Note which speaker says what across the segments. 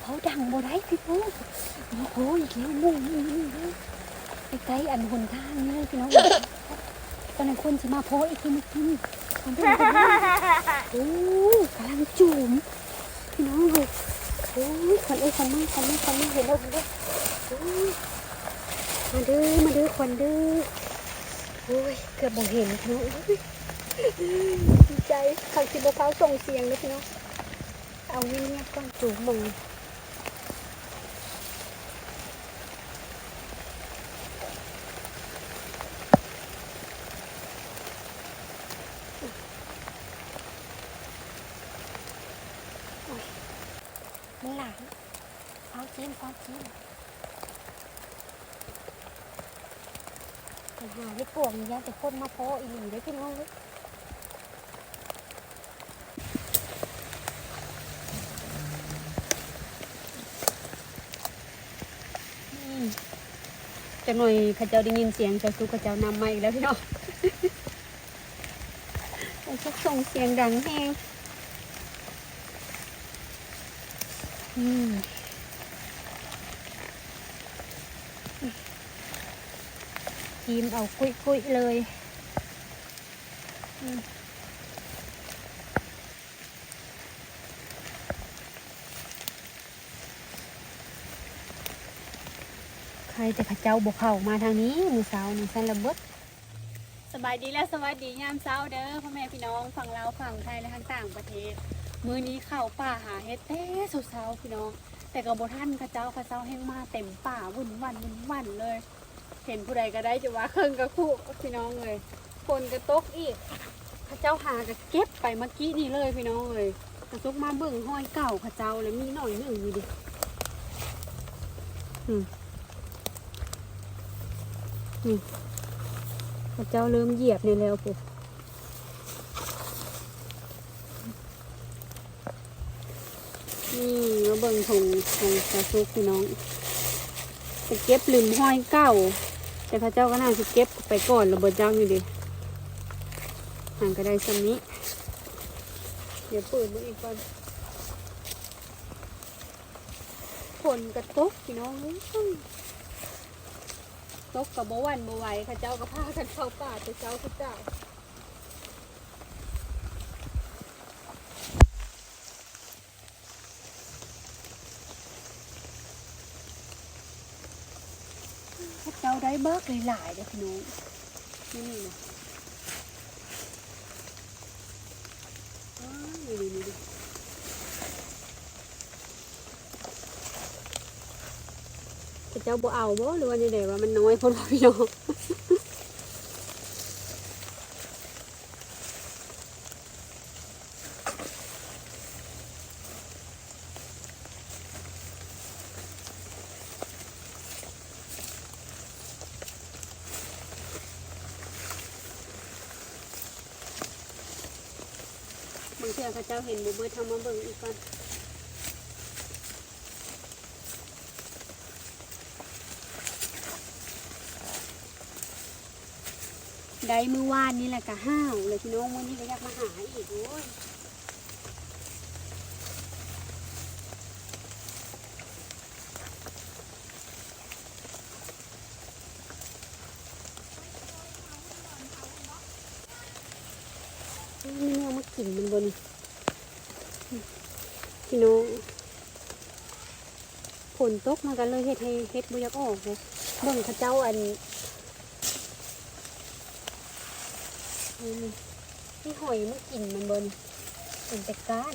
Speaker 1: เขาดังบ่ได้พี่น้องโอ้โหอีกแล้วมุ่งนี่นี่ไปใกล้อันหนทางนี่เลยพี่น้องตอนนั้นคนสิมาโพสอีกทีเมื่อกี้ทำเป็นคนโอ้กำลังจุ่มพี่น้องเลยโอ้ยคนเอ้ยคนไม่คนไม่คนไม่เห็นแล้วเห็นแล้วโอ้ยมาเด้อมาเด้อคนเด้อโอ้ยเกือบบ่เห็นพี่น้องดีใจเขาสิบ่ฟ้าส่งเสียงเลยพี่น้องเอาเงียบๆก่อนจูบมึงมันหลังฟ้าวจิ้มฟ้าวจิ้มไป หาให้ปวงยาแต่คนมาโพอีหลีได้พี่น้องจังหน่อยข้าเจ้าได้ยินเสียงจ้าสุเข้าเจ้านำมาอีกแล้วพี่น้องไอ้ชักส่งเสียงดังแฮงอืม ทีมเอาคุยคุยๆเลยใครแต่ข้าเจ้าบกเข้ามาทางนี้มือสานี่สันระเบิดสบายดีและสวัสดียามเช้าเด้อพ่อแม่พี่น้องฝั่งลาวฝั่งไทยและทั้งต่างประเทศ มื้อนี้เข้าป่าหาเฮ็ดเต้สุดเช้าพี่น้องแต่กับบท่านข้าเจ้าข้าเจ้าแห้งมาเต็มป่าวุ่นวันวุ่นวันเลย ห็นผู้ใดก็ได้จะว่าเครื่องกระคู่พี่น้องเลยคนกระตกอีกข้าเจ้าหากระเก็บไปเมื่อกี้นี่เลยพี่น้องเลยกระตกมาเบิ่งห้อยเก่าข้าเจ้าเลยมีหน่อยหนึ่งอยู่ดิอืมนี่ข้าเจ้าเริ่มเหยียบในแล้วปุ๊บนี่มาเบิ่งถุงถุงกระซุกพี่น้องไปเก็บลืมห้อยเก้า แต่พระเจ้าก็น่าจะเก็บไปก่อนระเบิดจังอยู่ดีห่างก็ได้สันนี้ เดี๋ยวเปิดมันอีกก่อนฝนกระตกพี่น้องตกกับบวันบ่ไหวพระเจ้าก็พากันเข้าป่าพระเจ้าพระเจ้า พวกเจ้าได้เบิกหลายๆเด้อพี่น้องนี่นี่นะนี่นี่นี่เจ้าบ่เอาบ่หรือว่านี่เดี๋ยวว่ามันน้อยคนพี่น้อง เทื่อพระเจ้าเห็นบ่เบิดทำมาเบิ่งอีกก่อนได้มือวานนี่แหละกะห้าวเลยพี่น้องวันนี้ก็อยากมาหาอีกโอ้ย นี่แมวมากินมันบนพี่น้องฝนตกมากัน เพชรบุยักออกเลยเบิ่งข้าเจ้าอันนี่หอยมากินมันบนเป็นแต่ก้าน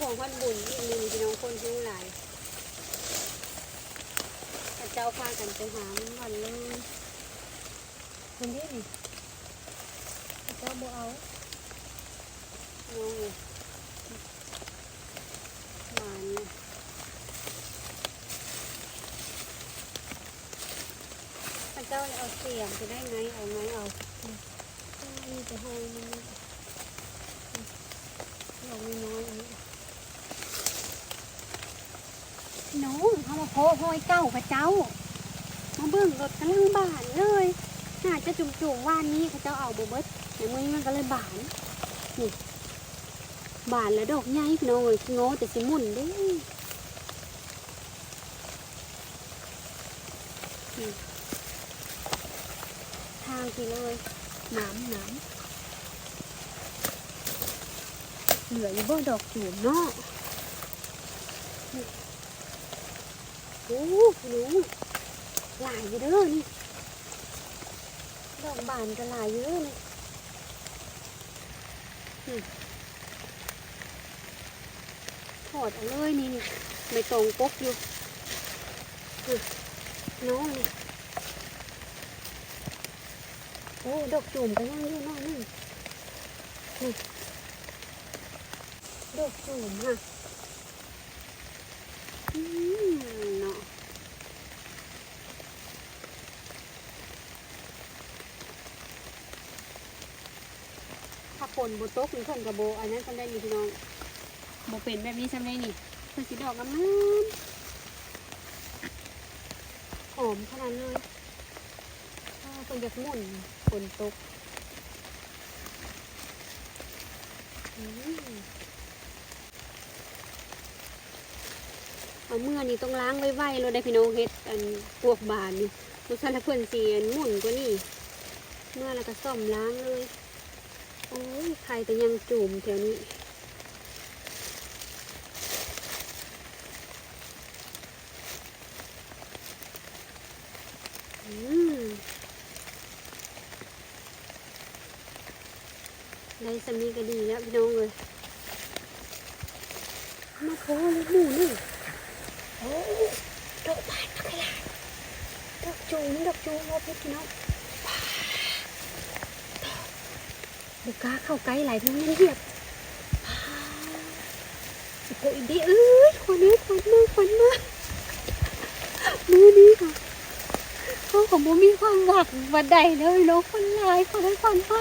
Speaker 1: ของพันบุญอีกหนึ่งพี่น้องคนทั้งหลายเขาเจ้าพากันไปหามันวันเลยคนนี้นี่เขาเจ้าบ่เอาน้องเลยหวานเลยพระเจ้าเอาเสียมจะได้ไงเอาไงเอามนี่จะให้มันหวอกน้อยๆอันนี้พี่น้องเขามาโพห้อยเก้าพระเจ้า มาเบิ่งรถกำลังบานเลย น่าจะจุ่มๆว่านนี้เขาเจ้าเอาบเบิดแต่มือมันก็เลยบาน นี่ บานแล้วดอกใหญ่น้องเอ้ยโง่แต่สิมุนเด้ นี่ทางที่เลยน้ำน้ำเหลืออยู่บ่ดอกจูบเนาะโอ้หน้องหลายอยู่เด้อนี่ดอกบานก็หลายเยอะเลยนี่ถอดเอาเลยนี่นี่ไม่ตรงปกอยู่น้องนี่ โอ้ดอกจุ่มก็ยังอยู่น้องนี่นี่ดอกจุ่มฮะอืมเนาะถ้าฝนบตกหรือฝนกระโบอันนั้นทำได้นี่พี่น้องโบเป็นแบบนี้ทำได้นี่เป็นสีดอกงามๆหอมขนาดเล ยถ้าคนอยากมุ่นฝนตกเอาเมื่อนี่ต้องล้างไว้ไว้เราได้พี่น้องเฮ็ดอันพวกบานนี่รสชาติเพื่อนเสียนมุ่นกว่านี่เมื่อแล้วก็ซ่อมล้างเลย โอ้ยใครแต่ยังจุ่มแถวนี้ อืมได้ สำนีก็ดีแล้วพี่น้องเลยมาโคเลยหมูนี่โอ้ดอกบานดอกขยาดอกจูมดอกจูมว่าพี่น้องบุก้าเข้าใกล้หลายทีนี่เหยียบโอ้ยดีเอ้ยขวัญเอ้ยขวัญมาขวัญมามือนี้ค่ะเขาของโมมีความหวังวันใดเลยเนาะคนลายคนให้ขวัญมา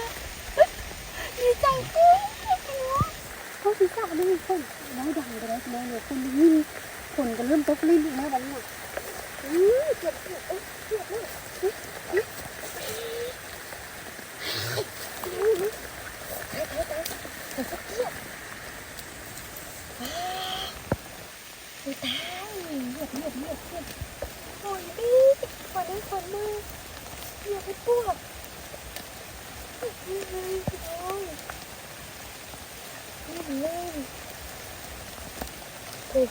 Speaker 1: ดีใจเอ้ยพี่งเขาศีรษะด้วยคนน้อยดังไปแล้วพี่น้องเดี๋ยวคนได้ยินคนก็เริ่มตกลิ้นอีกแล้ววันนี้อือเจ็บเจ็บเอ้ยเจ็บเลยอุ้ยตายเหยียบเหยียบเหยียบเหยียบโอ้ยอีขวัญได้ขวัญมาเหยียบไปปวด โอ้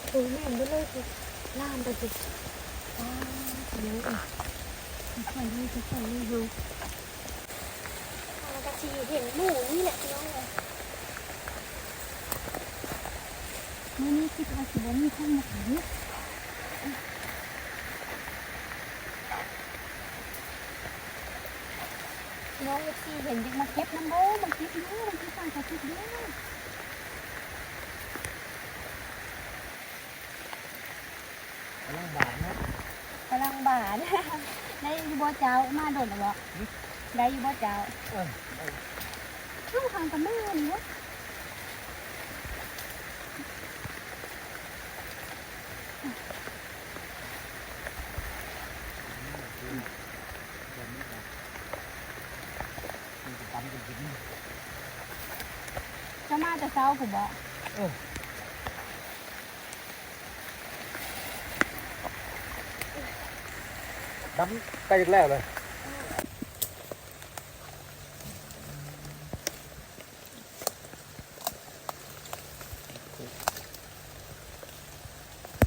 Speaker 1: โหแม่นไปเลยสิล่ามไปสิอ้าวเดี๋ยวอะค่อยๆนี่ค่อยๆนี่เฮาทางกะชีเห็นหมูนี่แหละน้องเลยมื่อนี้คิดว่าสิบ่มีคนมาขาย น้องเอฟซีเห็นยังมาเก็บน้ำโบมาเก็บน้ำมันที่สั่งเขาเก็บเยอะ
Speaker 2: กำลังบานเนาะ
Speaker 1: กำลังบาดได้อยูบ่เจ้ามาโดนหรือบ่ได้อยูบ่เจ้า
Speaker 2: เออได้
Speaker 1: เข้าทางกับแม่นี่วะ
Speaker 2: เดี๋ยวนี้ครับมันจะตำกันกิน
Speaker 1: จะมาแต่เช้าผมบ่
Speaker 2: ดำใกล้จะแล้วเลย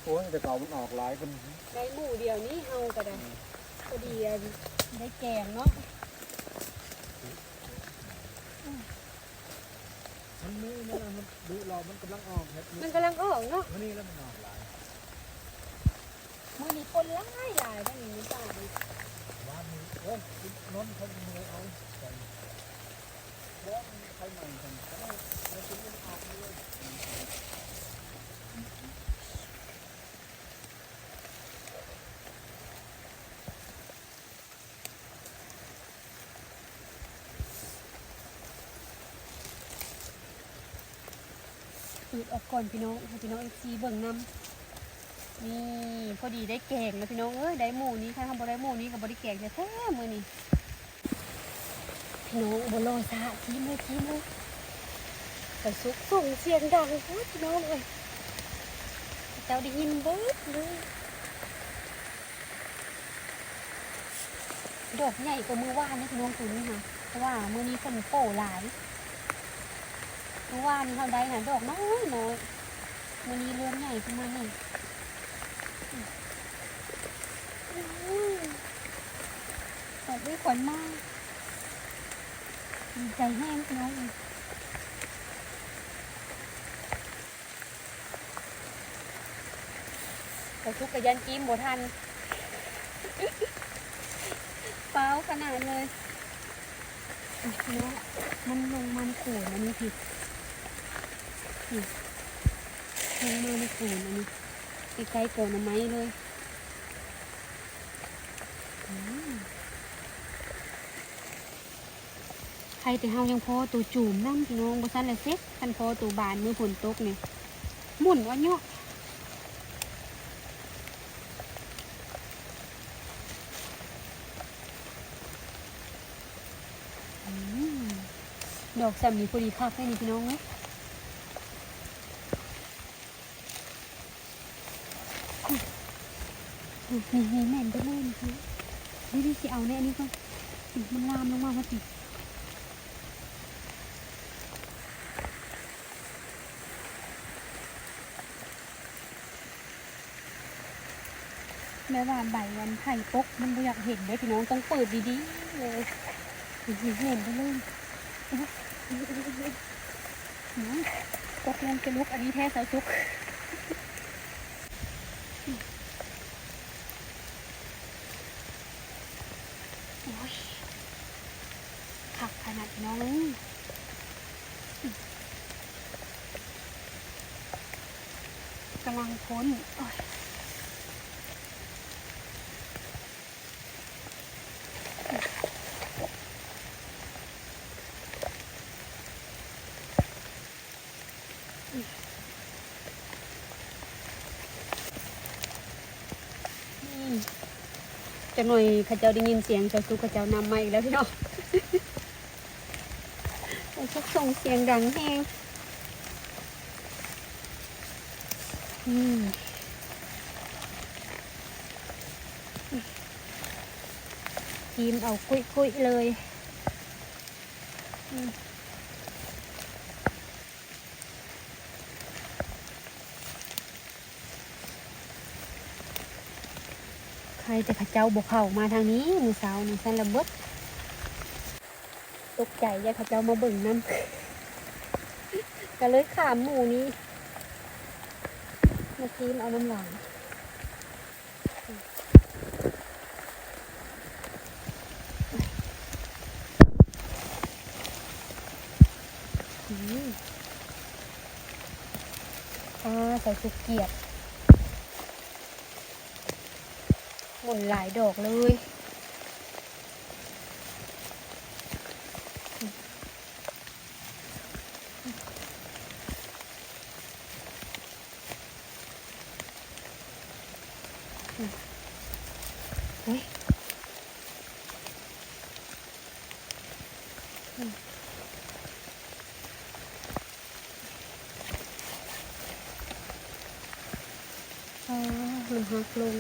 Speaker 2: โอ้ยแต่เก่ามันออกหลายคน
Speaker 1: ได้หมูเดียวนี้เฮาก็ได้พอดีอันได้แกงเนาะ
Speaker 2: มันนี่นี่นะมัน ดูเรามันกำลังออกเห็ด
Speaker 1: มันกำลังออกเนาะ
Speaker 2: มันนี่แล้วมันออกหลาย
Speaker 1: มื้อนี้คนหลายหลายได้นี่มีป่าดิ
Speaker 2: ว่ามีโอ้ยนนท์เขามีเอาใส่แล้วใครใหม่กันเขาเอาเอาชิ้นมันออกเลยื
Speaker 1: ดออกก่อนพี่น้องให้พี่น้องเอฟซีเบิ่งน้ำนี่พอดีได้แกงแล้วพี่น้องเอ้ยได้หมูนี้ถ้าทำบ่ได้หมูนี้กับ่ได้แกงแท้ๆมื้อนี้พี่น้องบ่รอซะทีมเลยทีมเลยไปซุกส่งเสียงดังพี่น้องเอ้ยเจ้าได้ยินเบิดเลยดอกใหญ่กว่ามือว่านนะพี่น้องตัวนี้ค่ะเพราะว่ามือนี้ฝนโป่หลาย เมื่อวานเขาได้นะดอกน้อยน้อยมันนี้เริ่มใหญ่ขึ้นมาหน่อยขอบด้วยขวัญมากดีใจแห้งน้องเลยแต่ทุกกระยันจิ้มบทันเปล่าขนาดเลยอะพี่น้องมันลงมันขูดอันนี้ผิด ลงมาในโขนอันนี้ใกล้ๆโกนเอาไม้เลยอืมใครแต่เฮายังพอตัวจูมนั่งพี่น้องบ่ซันละเซ็ตคันพอตัวบานมือฝนตกเนี่ยหมุนว่าเนาะอืมดอกซ้ำนี่พอดีคักเลยนี่พี่น้องเนาะ นี่นี่แม่นไปเลยนะคะนี่นี่สิเอาแน่นี่ก่อนอืมมันลามลงมาพอดีแม้ว่าใบวันไผ่ปกมันบ่อยากเห็นเลยพี่น้องต้องเปิดดีๆเลยนี่เห็นไปเลยน้องตกลงจะลุกอันนี้แท้สาวซุก โอ้ยขับขนาดน้อง กำลังพ้นจะหน่อยข้าเจ้าได้ยินเสียงเจ้าสุข้าเจ้านำมาอีกแล้วพี่น้อง ชักส่งเสียงดังแฮง อืมทีมเอาคุยๆเลยใครแต่ข้าเจ้าบกเข้ามาทางนี้มือสาวนี่สันระเบิดตกใจยายเขาเจ้ามาเบิ่งน้ำก็เลยขามหมูนี้ มากินเอาน้ำหลังอืมอ่าใส่สุกเกียบหมุนหลายดอกเลย เฮ้ยอืมอ๋อมัน หักลง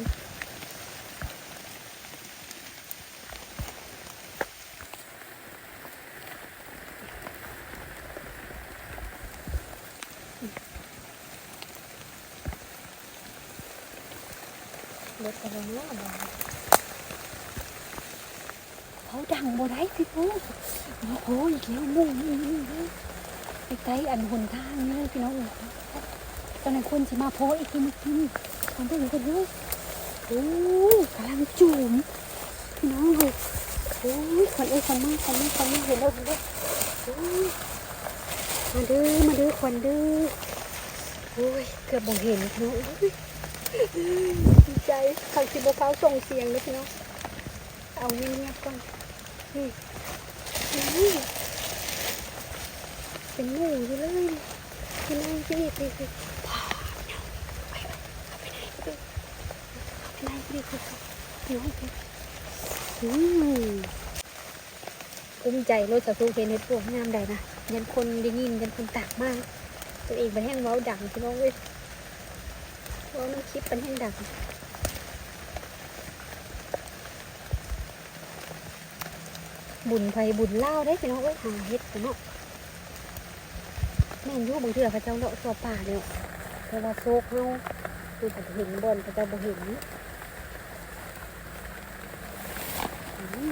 Speaker 1: รถอะไรเนาะเขาดังบ่ได้พี่พูโอ้โหอีกแล้วมุ่งนี่นี่งไปไกลอันหนทางนี่พี่น้องตอนนั้นคนสิมาโพสอีกทีเมื่ อกี้นี่ทำได้ยังกันเลยโอ้กำลังจูมพี่น้องเลยโอ้ยขวัญเอ้ยขวัญมากขวัญมากขวัญมากเห็นแล้วเห็นแล้วยมาเด้อมาเด้อขวัญเด้อโอ้ยเกือบบ่เห็นพี่น้องดีใจทางสิบฟ้าส่งเสียงเลยพี่น้องเอาเงียบๆก่อนนี่นี่เป็นหมูอยู่เลยไปไหนพี่ไปไปพ่อไปไปไหนไป ไปไหนพี่ไปไปไหนไปอืมภูมิใจรถสะทุเห็นเห็ดพวกงามใดนะยันคนได้ยินยันคนตากมาก ตัวเองเป็นแห้งเว้าดังพี่น้องเว้ยเว้าน้ำคลิปเป็นแห้งดังบุญไฟบุญเล่าได้พี่น้องเอ้ยหาเฮ็ดกันเนาะแม่นยู่บางเทื่อพระเจ้าเลาะตัวป่าเนี่ยเพราะว่าโซกเฮาคือบ่เห็นบนพระเจ้าบ่เห็น ตั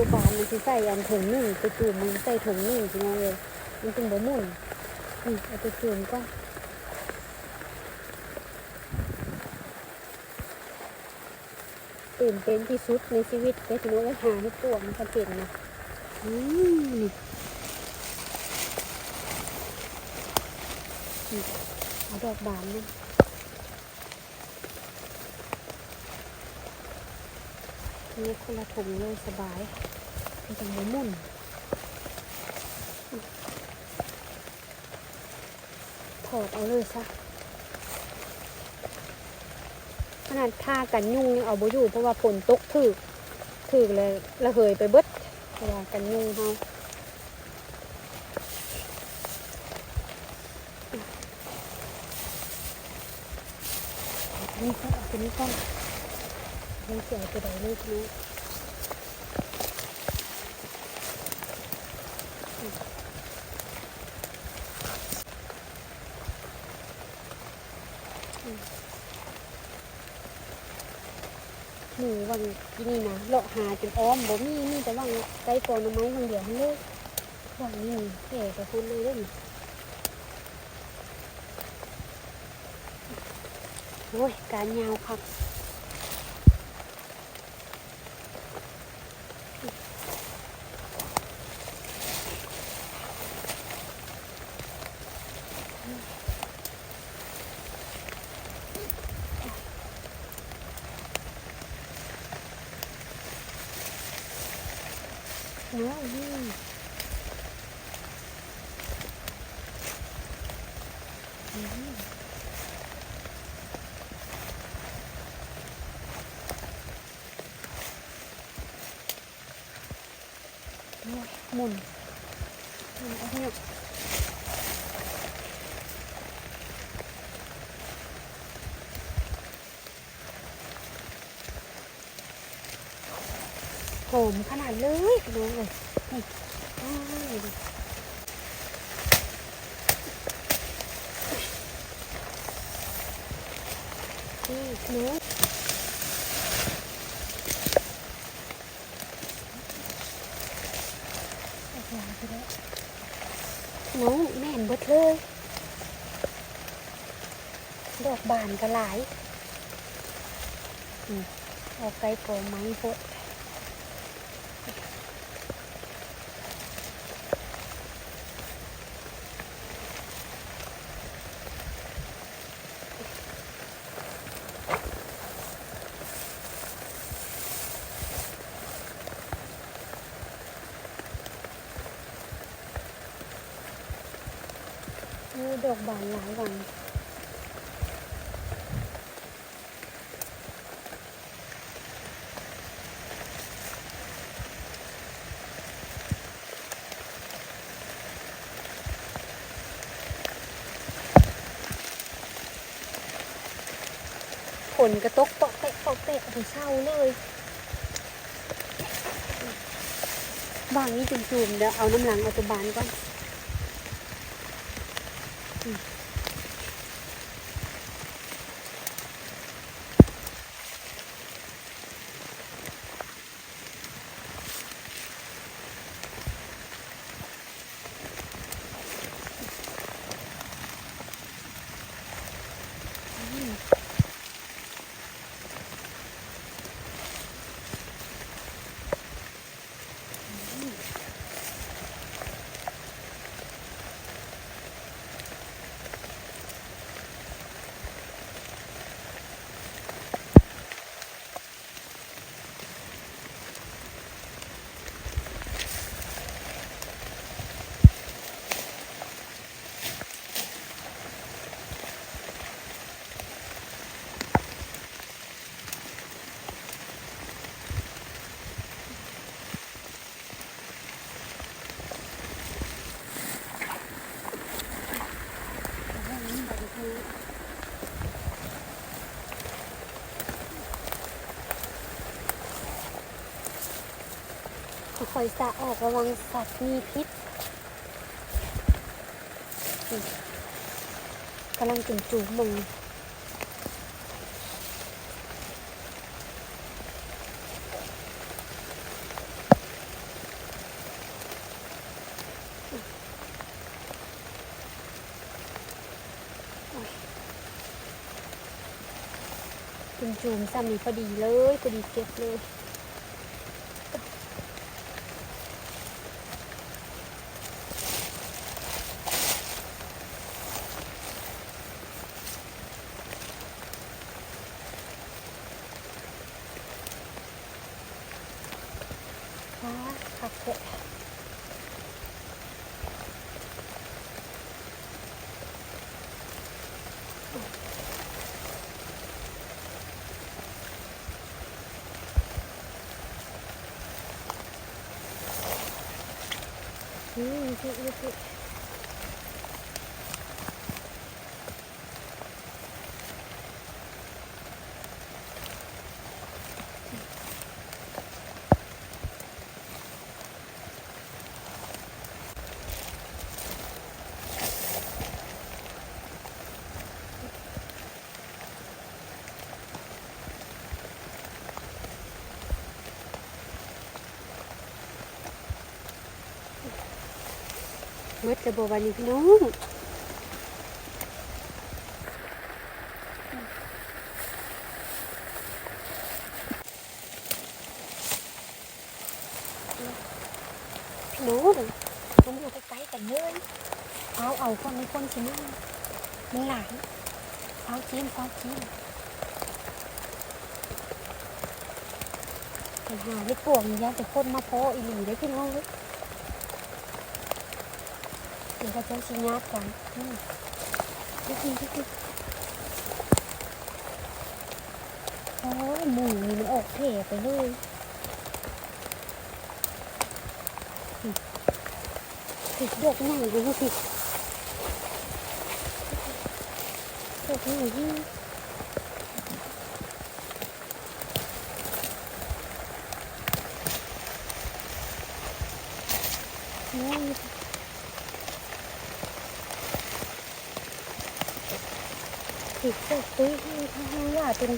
Speaker 1: วบานมันสิใส่อันถุงหนึ่งตัวจูมมันใส่ถุงหนึ่งพี่น้องเลย มันจึงบ่หมุนอืมเอาตัวจูมก่อน ตื่นเต้นที่สุดในชีวิตเลยพี่น้องเลยหาให้ตัวมันจะเป็นนะอืมนี่เอาดอกบานนะนี่คนละถุงเลยสบายเป็นจังหวะมุ่นถอดเอาเลยซะข นาดค่ากันยุงยังเอาบ่อยู่เพราะว่าฝนตกถือถือเลยระเหยไปเบิดเพราะว่ากันยุงเฮาอาตัวนี้ก่อนเอาตัวนี้ก่อนไม่เสียตัวใดเลยที หนูวังที่นี่นะเลาะหาจนอ้อมบ่มีมีแต่ว่างไก่ปอนไม้บางเดียวมันเลยวังนี้แก่ไปคนเลยเด้อนี่โอ้ยการยาวครับเนาะอืมอืมโอ้ย หมุนหมุนเอาให้หน่อยหมขนาดเลยพี่น้องเลยนี่นี่เนื้อโอ้โหไปแล้วน้องแม่นเบิดเลย ดอกบานก็หลายอืมออกไกลโกไม้พดดอกบานหลายวัน ฝ นกระตกเกาะเตะเกาะเตะถึงเศร้าเลยบางนี่จุ่มๆเดี๋ยวเอาน้ำหลังเอาตัวบานก่อน อยสะออกระวังสัตว์มีพิษกำลังจุ่มจูมงจุ่มจูมๆซ้ำนี่พอดีเลยพอดีเก็บเลย ฟ้าขับเถอะ อืมพี่ มืดกระบวันนี้พี่น้องพี่น้องมันอยู่ใกล้ๆกันเลยเอาเอาคนนี้คนสิมันมันหลายเอาจิ้มเอาจิ้มไปหาให้ปวงอยางแต่คนมาโพอีหลีได้พี่น้องเลย ก็จะชิญญาติกันอืมดูสิดูสิโอ้ยหมูมันออกเพไปเลยติดดอกหนังดูสิดอกหนังที่โอ้ย ผิดจากตุ้ยให้ทางว่า เป็น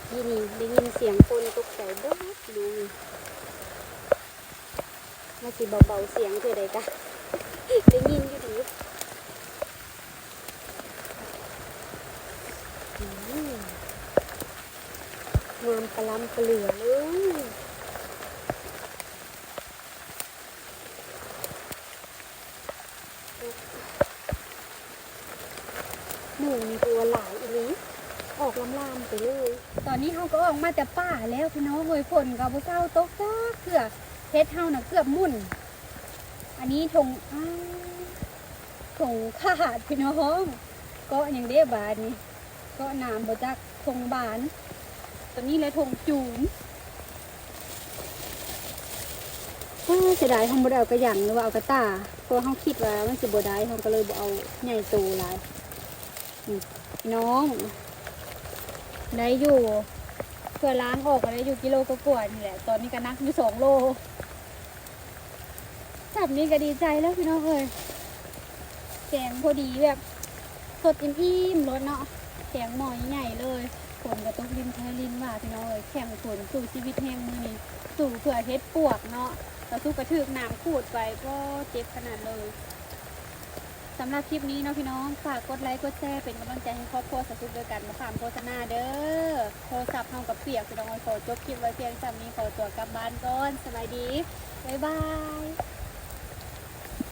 Speaker 1: อกี้นี่ได้ยินเสียงคนตกใจเด้อดูมาสิเบาๆเสียงเท่าใดกะได้ยินอยู่ดีงามกะลำกระเหลือเลยหมูมีตัวหลายอีหลีออกลำลามไปเลย ต ออกมาแต่ป่าแล้วพี่น้องเลยฝนกับพวกเจ้าตกจ้าเกือบเพชรเฮาน่ะเกือบมุ่น อันนี้ทงอ้าวทงขาดพี่น้องก็อย่างเด้บานนี่ก็น้ำบ่จักทงบานตอนนี้เลยทงจูนเสียดายทำบ่ไดเอากระหยังหรือว่าเอากระตาเพราะเขาคิดว่ามันสิบได้เขาก็เลยบ่เอาใหญ่โตหลายนี่พี่น้อง ได้อยู่ เพื่อล้างออกก็ได้อยู่กิโลก็กว่านี่แหละ ตอนนี้ก็นักอยู่สองโลจับนี้ก็ดีใจแล้วพี่น้องเอ้ยแกงพอดีแบบสดอิ่มๆรสเนาะแกงหม้อใหญ่เลยฝนกระตุกลินแทลินว่าพี่น้องเอ้ยแข่งฝนสู่ชีวิตแห่งมือนี้สู่เผื่อเฮ็ดปวกเนาะกระทุกกระถึกน้ำขูดไปก็เจ็บขนาดเลย สำหรับคลิปนี้เนาะพี่น้องฝากกดไลค์กดแชร์เป็นกำลังใจให้ครอบครัวสะสุกด้วยกันมาฝากโฆษณาเด้อโทรศัพท์ห้องกับเปียกพี่น้องเอ้ยขอจบคลิปไว้เพียงจำนี้ขอตัวกลับบ้านก่อนสบายดีบ๊ายบาย